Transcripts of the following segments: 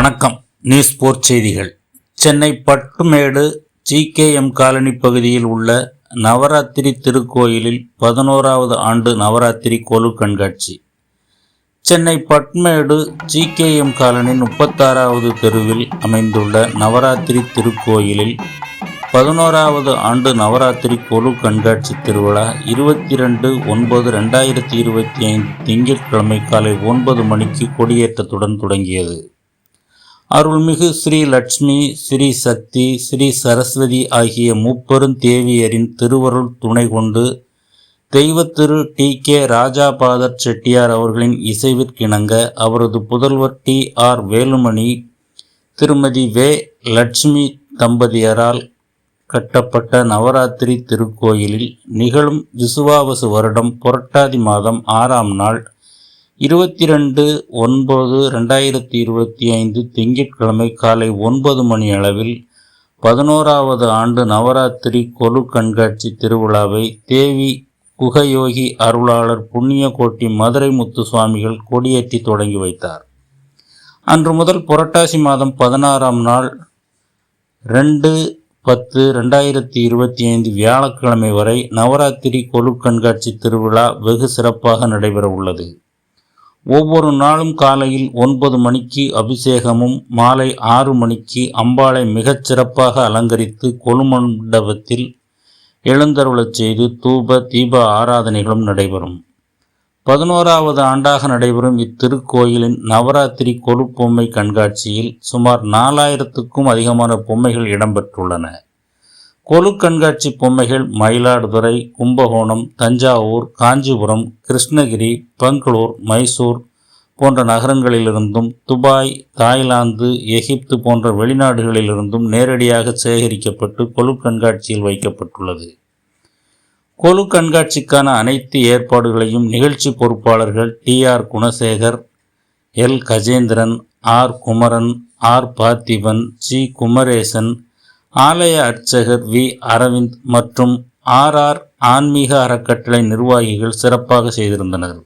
வணக்கம். நியூஸ் போர் செய்திகள். Chennai பட்டுமேடு GKM colony பகுதியில் உள்ள நவராத்திரி திருக்கோயிலில் பதினோராவது ஆண்டு நவராத்திரி கொலு கண்காட்சி. சென்னை பட்மேடு ஜிகேஎம் காலனி முப்பத்தாறாவது தெருவில் அமைந்துள்ள நவராத்திரி திருக்கோயிலில் பதினோராவது ஆண்டு நவராத்திரி கொலு கண்காட்சி திருவிழா இருபத்தி ரெண்டு ஒன்பது ரெண்டாயிரத்தி இருபத்தி ஐந்து திங்கட்கிழமை காலை ஒன்பது மணிக்கு கொடியேற்றத்துடன் தொடங்கியது. அருள்மிகு ஸ்ரீ லட்சுமி ஸ்ரீ சக்தி ஸ்ரீ சரஸ்வதி ஆகிய முப்பெரும் தேவியரின் திருவருள் துணை கொண்டு தெய்வத்திரு டி கே ராஜாபாதர் செட்டியார் அவர்களின் இசைவிற்கிணங்க அவரது புதல்வர் டி ஆர் வேலுமணி திருமதி வே லட்சுமி தம்பதியரால் கட்டப்பட்ட நவராத்திரி திருக்கோயிலில் நிகழும் விசுவாவசு வருடம் புரட்டாதி மாதம் ஆறாம் நாள் இருபத்தி ரெண்டு ஒன்பது ரெண்டாயிரத்தி இருபத்தி ஐந்து திங்கட்கிழமை காலை ஒன்பது மணி அளவில் பதினோராவது ஆண்டு நவராத்திரி கொலு கண்காட்சி திருவிழாவை தேவி குகயோகி அருளாளர் புண்ணியகோட்டி மதுரை முத்து சுவாமிகள் கொடியேற்றி தொடங்கி வைத்தார். அன்று முதல் புரட்டாசி மாதம் பதினாறாம் நாள் ரெண்டு பத்து ரெண்டாயிரத்தி இருபத்தி ஐந்து வியாழக்கிழமை வரை நவராத்திரி கொலு கண்காட்சி திருவிழா வெகு சிறப்பாக நடைபெற உள்ளது. ஒவ்வொரு நாளும் காலையில் ஒன்பது மணிக்கு அபிஷேகமும் மாலை ஆறு மணிக்கு அம்பாளை மிகச் சிறப்பாக அலங்கரித்து கொலுமண்டபத்தில் எழுந்தருளச் செய்து தூப தீப ஆராதனைகளும் நடைபெறும். பதினோராவது ஆண்டாக நடைபெறும் இத்திருக்கோயிலின் நவராத்திரி கொலு பொம்மை கண்காட்சியில் சுமார் நாலாயிரத்துக்கும் அதிகமான பொம்மைகள் இடம்பெற்றுள்ளன கொலு கண்காட்சி பொம்மைகள் மயிலாடுதுறை கும்பகோணம் தஞ்சாவூர் காஞ்சிபுரம் கிருஷ்ணகிரி பெங்களூர் மைசூர் போன்ற நகரங்களிலிருந்தும் துபாய் தாய்லாந்து எகிப்து போன்ற வெளிநாடுகளிலிருந்தும் நேரடியாக சேகரிக்கப்பட்டு கொலு கண்காட்சியில் வைக்கப்பட்டுள்ளது. கொலு கண்காட்சிக்கான அனைத்து ஏற்பாடுகளையும் நிகழ்ச்சி பொறுப்பாளர்கள் T. R. Gunasekar L. Gajendran R. Kumaran R. Parthiban G Kumaresan ஆலய அர்ச்சகர் வி. அரவிந்த் மற்றும் ஆர். ஆர். ஆன்மீக அறக்கட்டளை நிர்வாகிகள் சிறப்பாக செய்திருந்தனர்.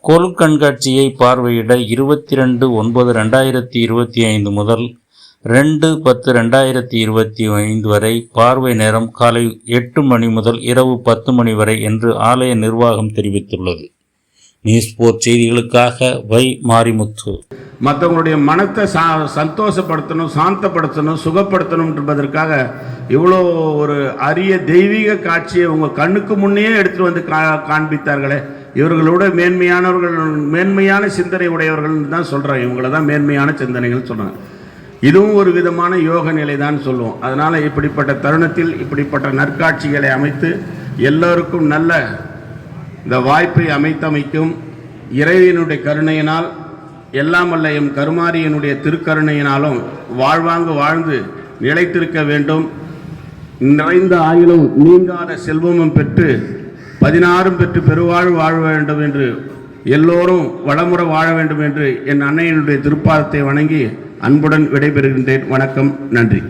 கொலு கண்காட்சியை பார்வையிட இருபத்தி ரெண்டு ஒன்பது ரெண்டாயிரத்தி இருபத்தி ஐந்து முதல் ரெண்டு பத்து ரெண்டாயிரத்தி இருபத்தி ஐந்து வரை பார்வை நேரம் காலை எட்டு மணி முதல் இரவு பத்து மணி வரை என்று ஆலய நிர்வாகம் தெரிவித்துள்ளது. நியூஸ் போர்ட் செய்திகளுக்காக வை. மாரிமுத்து. மற்றவங்களுடைய மனத்தை சா சந்தோஷப்படுத்தணும் சாந்தப்படுத்தணும் சுகப்படுத்தணும் என்பதற்காக இவ்வளோ ஒரு அரிய தெய்வீக காட்சியை உங்கள் கண்ணுக்கு முன்னே எடுத்துகிட்டு வந்து கா காண்பித்தார்களே. இவர்களோட மேன்மையானவர்கள் மேன்மையான சிந்தனை உடையவர்கள் தான் சொல்கிறேன் இவங்கள தான் மேன்மையான சிந்தனைகள் சொல்கிறாங்க இதுவும் ஒரு விதமான யோக நிலை தான் சொல்லுவோம். அதனால் இப்படிப்பட்ட தருணத்தில் இப்படிப்பட்ட நற்காட்சிகளை அமைத்து எல்லோருக்கும் நல்ல இந்த வாய்ப்பை அமைத்தமைக்கும் இறைவனுடைய கருணையினால் எல்லாம் வல்ல எம் கருமாரியனுடைய திருக்கருணையினாலும் வாழ்வாங்கு வாழ்ந்து நிலைத்திருக்க வேண்டும். நிறைந்த ஆயிலும் நீங்காத செல்வமும் பெற்று பதினாறும் பெற்று பெருவாழ் வாழ வேண்டும் என்று எல்லோரும் வளமுற வாழ வேண்டும் என்று என் அன்னையினுடைய திருப்பாதத்தை வணங்கி அன்புடன் விடைபெறுகின்றேன். வணக்கம். நன்றி.